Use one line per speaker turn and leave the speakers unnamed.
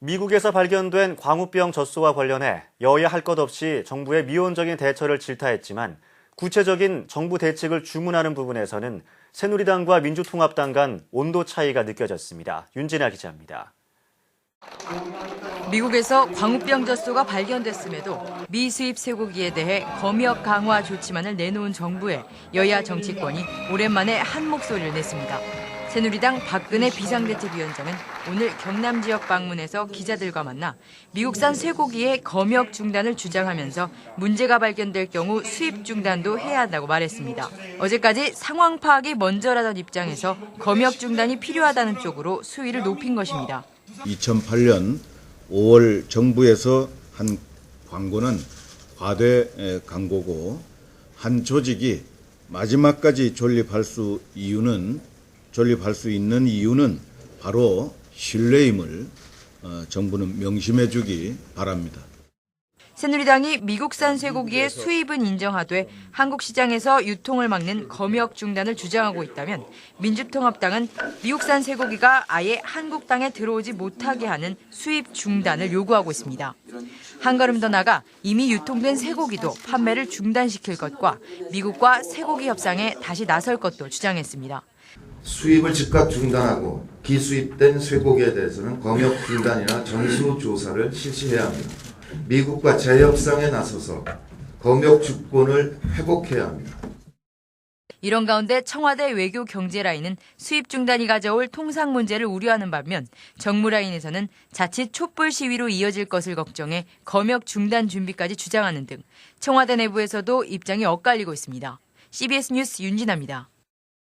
미국에서 발견된 광우병 젖소와 관련해 여야 할 것 없이 정부의 미온적인 대처를 질타했지만 구체적인 정부 대책을 주문하는 부분에서는 새누리당과 민주통합당 간 온도 차이가 느껴졌습니다. 윤진아 기자입니다.
미국에서 광우병 젖소가 발견됐음에도 미수입 쇠고기에 대해 검역 강화 조치만을 내놓은 정부에 여야 정치권이 오랜만에 한 목소리를 냈습니다. 새누리당 박근혜 비상대책위원장은 오늘 경남 지역 방문해서 기자들과 만나 미국산 쇠고기의 검역 중단을 주장하면서 문제가 발견될 경우 수입 중단도 해야 한다고 말했습니다. 어제까지 상황 파악이 먼저라던 입장에서 검역 중단이 필요하다는 쪽으로 수위를 높인 것입니다.
2008년 5월 정부에서 한 광고는 과대 에, 광고고 한 조직이 마지막까지 존립할 수 이유는 존립할 수 있는 이유는 바로 신뢰임을 어, 정부는 명심해 주기 바랍니다.
새누리당이 미국산 쇠고기의 수입은 인정하되 한국 시장에서 유통을 막는 검역 중단을 주장하고 있다면 민주통합당은 미국산 쇠고기가 아예 한국 땅에 들어오지 못하게 하는 수입 중단을 요구하고 있습니다. 한 걸음 더 나가 이미 유통된 쇠고기도 판매를 중단시킬 것과 미국과 쇠고기 협상에 다시 나설 것도 주장했습니다.
수입을 즉각 중단하고 비수입된 쇠고기에 대해서는 검역 중단이나 정수 조사를 실시해야 합니다. 미국과 재협상에 나서서 검역 주권을 회복해야 합니다.
이런 가운데 청와대 외교 경제 라인은 수입 중단이 가져올 통상 문제를 우려하는 반면 정무 라인에서는 자칫 촛불 시위로 이어질 것을 걱정해 검역 중단 준비까지 주장하는 등 청와대 내부에서도 입장이 엇갈리고 있습니다. CBS 뉴스 윤진아입니다.